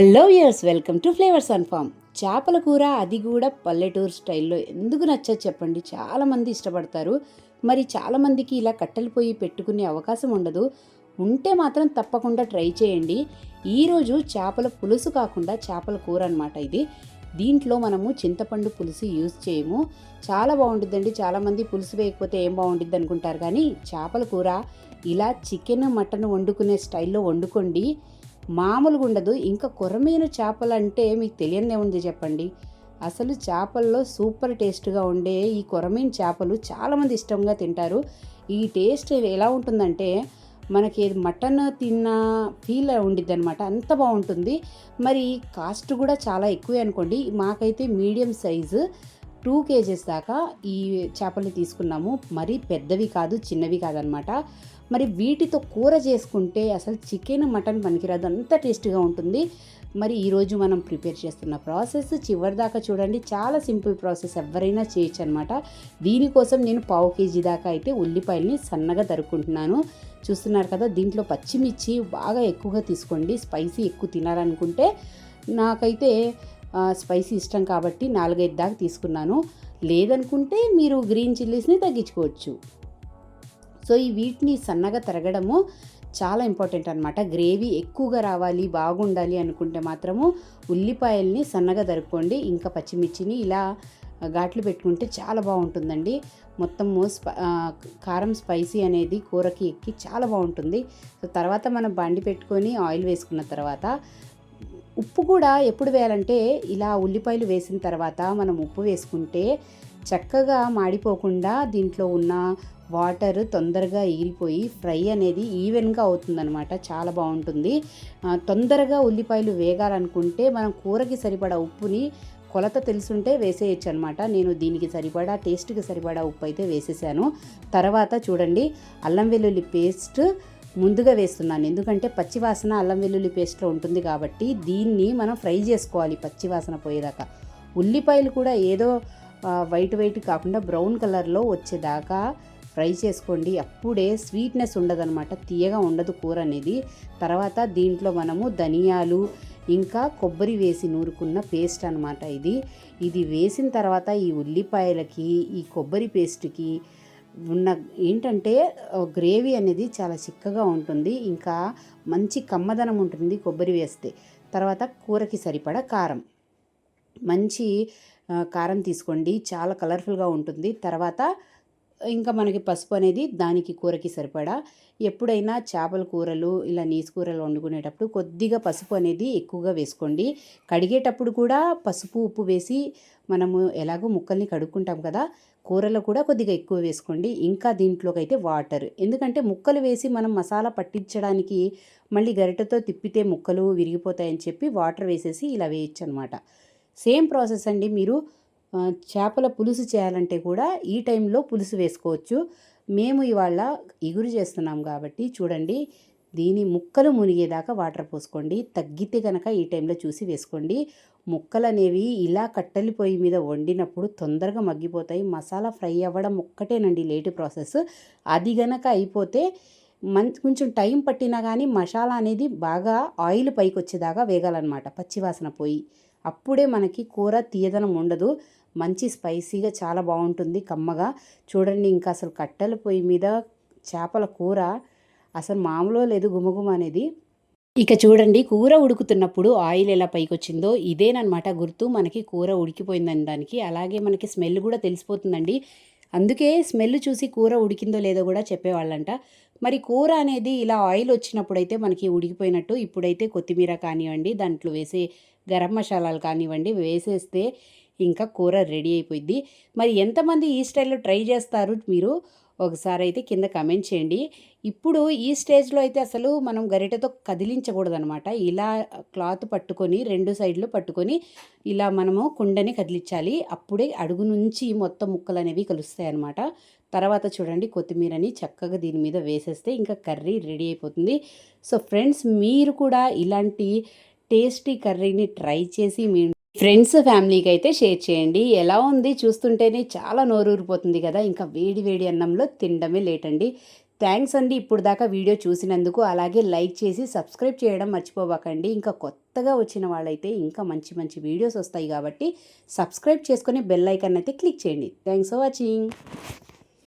Hello viewers welcome to flavours and farm చేపల కూర అది కూడా పల్లెటూరు స్టైల్లో ఎందుకు నచ్చదు చెప్పండి. చాలామంది ఇష్టపడతారు. మరి చాలామందికి ఇలా కట్టెలు పొయ్యి పెట్టుకునే అవకాశం ఉండదు. ఉంటే మాత్రం తప్పకుండా ట్రై చేయండి. ఈరోజు చేపల పులుసు కాకుండా చేపల కూర అనమాట ఇది. దీంట్లో మనము చింతపండు పులుసు యూజ్ చేయము. చాలా బాగుంటుందండి. చాలామంది పులుసు వేయకపోతే ఏం బాగుంటుంది అనుకుంటారు. కానీ చేపల కూర ఇలా చికెన్ మటన్ వండుకునే స్టైల్లో వండుకోండి. మామూలుగా ఉండదు. ఇంకా కొరమైన చేపలు అంటే మీకు తెలియనే ఉంది చెప్పండి. అసలు చేపల్లో సూపర్ టేస్ట్గా ఉండే ఈ కొరమైన చేపలు చాలామంది ఇష్టంగా తింటారు. ఈ టేస్ట్ ఎలా ఉంటుందంటే మనకి మటన్ తిన్న ఫీల్ ఉండిద్ది అనమాట అంత బాగుంటుంది. మరి కాస్ట్ కూడా చాలా ఎక్కువే అనుకోండి. మాకైతే మీడియం సైజు టూ కేజెస్ దాకా ఈ చేపల్ని తీసుకున్నాము. మరీ పెద్దవి కాదు చిన్నవి కాదనమాట మరి వీటితో కూర చేసుకుంటే అసలు చికెన్ మటన్ పనికిరాదు. అంత టేస్ట్గా ఉంటుంది. మరి ఈరోజు మనం ప్రిపేర్ చేస్తున్న ప్రాసెస్ చివరి దాకా చూడండి. చాలా సింపుల్ ప్రాసెస్ ఎవరైనా చేయొచ్చు అనమాట దీనికోసం నేను పావు కేజీ దాకా అయితే ఉల్లిపాయల్ని సన్నగా తరుక్కుంటున్నాను. చూస్తున్నారు కదా దీంట్లో పచ్చిమిర్చి బాగా ఎక్కువగా తీసుకోండి. స్పైసీ ఎక్కువ తినాలనుకుంటే నాకైతే స్పైసీ ఇష్టం కాబట్టి నాలుగైదు దాకా తీసుకున్నాను. లేదనుకుంటే మీరు గ్రీన్ చిల్లీస్ని తగ్గించుకోవచ్చు. సో ఈ వీటిని సన్నగా తరగడము చాలా ఇంపార్టెంట్ అనమాట గ్రేవీ ఎక్కువగా రావాలి బాగుండాలి అనుకుంటే మాత్రము ఉల్లిపాయల్ని సన్నగా తరుక్కోండి ఇంకా పచ్చిమిర్చిని ఇలా ఘాట్లు పెట్టుకుంటే చాలా బాగుంటుందండి. మొత్తము స్పై కారం స్పైసీ అనేది కూరకి ఎక్కి చాలా బాగుంటుంది. సో తర్వాత మనం బండి పెట్టుకొని ఆయిల్ వేసుకున్న తర్వాత ఉప్పు కూడా ఎప్పుడు వేయాలంటే ఇలా ఉల్లిపాయలు వేసిన తర్వాత మనం ఉప్పు వేసుకుంటే చక్కగా మాడిపోకుండా దీంట్లో ఉన్న వాటర్ తొందరగా ఈరిపోయి ఫ్రై అనేది ఈవెన్గా అవుతుందనమాట చాలా బాగుంటుంది. తొందరగా ఉల్లిపాయలు వేగాలనుకుంటే మనం కూరకి సరిపడా ఉప్పుని కొలత తెలుసుంటే వేసేయచ్చు అనమాట నేను దీనికి సరిపడా టేస్ట్కి సరిపడా ఉప్పు అయితే వేసేసాను. తర్వాత చూడండి అల్లం వెల్లుల్లి పేస్ట్ ముందుగా వేస్తున్నాను. ఎందుకంటే పచ్చివాసన అల్లం వెల్లుల్లి పేస్ట్లో ఉంటుంది కాబట్టి దీన్ని మనం ఫ్రై చేసుకోవాలి పచ్చివాసన పోయేదాకా. ఉల్లిపాయలు కూడా ఏదో వైట్ వైట్ కాకుండా బ్రౌన్ కలర్లో వచ్చేదాకా ఫ్రై చేసుకోండి. అప్పుడే స్వీట్నెస్ ఉండదనమాట తీయగా ఉండదు కూర అనేది. తర్వాత దీంట్లో మనము ధనియాలు ఇంకా కొబ్బరి వేసి నూరుకున్న పేస్ట్ అనమాట ఇది. ఇది వేసిన తర్వాత ఈ ఉల్లిపాయలకి ఈ కొబ్బరి పేస్ట్కి ఉన్న ఏంటంటే గ్రేవీ అనేది చాలా చిక్కగా ఉంటుంది. ఇంకా మంచి కమ్మదనం ఉంటుంది కొబ్బరి వేస్తే. తర్వాత కూరకి సరిపడా కారం. మంచి కారం తీసుకోండి. చాలా కలర్ఫుల్గా ఉంటుంది. తర్వాత ఇంకా మనకి పసుపు అనేది దానికి కూరకి సరిపడా. ఎప్పుడైనా చేపల కూరలు ఇలా నీసు కూరలు వండుకునేటప్పుడు కొద్దిగా పసుపు అనేది ఎక్కువగా వేసుకోండి. కడిగేటప్పుడు కూడా పసుపు ఉప్పు వేసి మనము ఎలాగో ముక్కల్ని కడుక్కుంటాం కదా కూరలో కూడా కొద్దిగా ఎక్కువ వేసుకోండి. ఇంకా దీంట్లోకి అయితే వాటర్. ఎందుకంటే ముక్కలు వేసి మనం మసాలా పట్టించడానికి మళ్ళీ గరిటతో తిప్పితే ముక్కలు విరిగిపోతాయని చెప్పి వాటర్ వేసేసి ఇలా వేయచ్చు అనమాట సేమ్ ప్రాసెస్ అండి మీరు చేపల పులుసు చేయాలంటే కూడా ఈ టైంలో పులుసు వేసుకోవచ్చు. మేము ఇవాళ ఇగురు చేస్తున్నాం కాబట్టి చూడండి దీని ముక్కలు మునిగేదాకా వాటర్ పోసుకోండి. తగ్గితే కనుక ఈ టైంలో చూసి వేసుకోండి. ముక్కలు అనేవి ఇలా కట్టెలి పొయ్యి మీద వండినప్పుడు తొందరగా మగ్గిపోతాయి. మసాలా ఫ్రై అవ్వడం ఒక్కటేనండి లేటు ప్రాసెస్. అది గనక అయిపోతే మం కొంచెం టైం పట్టినా కానీ మసాలా అనేది బాగా ఆయిల్ పైకి వచ్చేదాకా వేగాలన్నమాట పచ్చివాసన పోయి. అప్పుడే మనకి కూర తీయదనం ఉండదు. మంచి స్పైసీగా చాలా బాగుంటుంది కమ్మగా. చూడండి ఇంకా అసలు కట్టెల పొయ్యి మీద చేపల కూర అసలు మామూలు లేదు గుమగుమ అనేది. ఇక చూడండి కూర ఉడుకుతున్నప్పుడు ఆయిల్ ఎలా పైకి వచ్చిందో ఇదేనమాట గుర్తు. మనకి కూర ఉడికిపోయిందని దానికి. అలాగే మనకి స్మెల్ కూడా తెలిసిపోతుందండి. అందుకే స్మెల్ చూసి కూర ఉడికిందో లేదో కూడా చెప్పేవాళ్ళంట. మరి కూర అనేది ఇలా ఆయిల్ వచ్చినప్పుడైతే మనకి ఉడికిపోయినట్టు. ఇప్పుడైతే కొత్తిమీర కానివ్వండి దాంట్లో వేసే గరం మసాలాలు కానివ్వండి వేసేస్తే ఇంకా కూర రెడీ అయిపోయింది మరి ఎంతమంది ఈ స్టైల్లో ట్రై చేస్తారు మీరు? ఒకసారి అయితే కింద కమెంట్ చేయండి. ఇప్పుడు ఈ స్టేజ్లో అయితే అసలు మనం గరిటెతో కదిలించకూడదనమాట ఇలా క్లాత్ పట్టుకొని రెండు సైడ్లు పట్టుకొని ఇలా మనము కుండని కదిలించాలి. అప్పుడే అడుగు నుంచి మొత్తం ముక్కలు అనేవి కలుస్తాయి అనమాట తర్వాత చూడండి కొత్తిమీరని చక్కగా దీని మీద వేసేస్తే ఇంకా కర్రీ రెడీ అయిపోతుంది. సో ఫ్రెండ్స్ మీరు కూడా ఇలాంటి టేస్టీ కర్రీని ట్రై చేసి మీ ఫ్రెండ్స్ ఫ్యామిలీకి అయితే షేర్ చేయండి. ఎలా ఉంది? చూస్తుంటేనే చాలా నోరూరిపోతుంది కదా. ఇంకా వేడి వేడి అన్నంలో తినడమే లేట్ అండి థ్యాంక్స్ అండి ఇప్పుడు దాకా వీడియో చూసినందుకు. అలాగే లైక్ చేసి సబ్స్క్రైబ్ చేయడం మర్చిపోబాకండి. ఇంకా కొత్తగా వచ్చిన వాళ్ళైతే ఇంకా మంచి మంచి వీడియోస్ వస్తాయి కాబట్టి సబ్స్క్రైబ్ చేసుకొని బెల్ ఐకాన్ అయితే క్లిక్ చేయండి. Thanks for watching.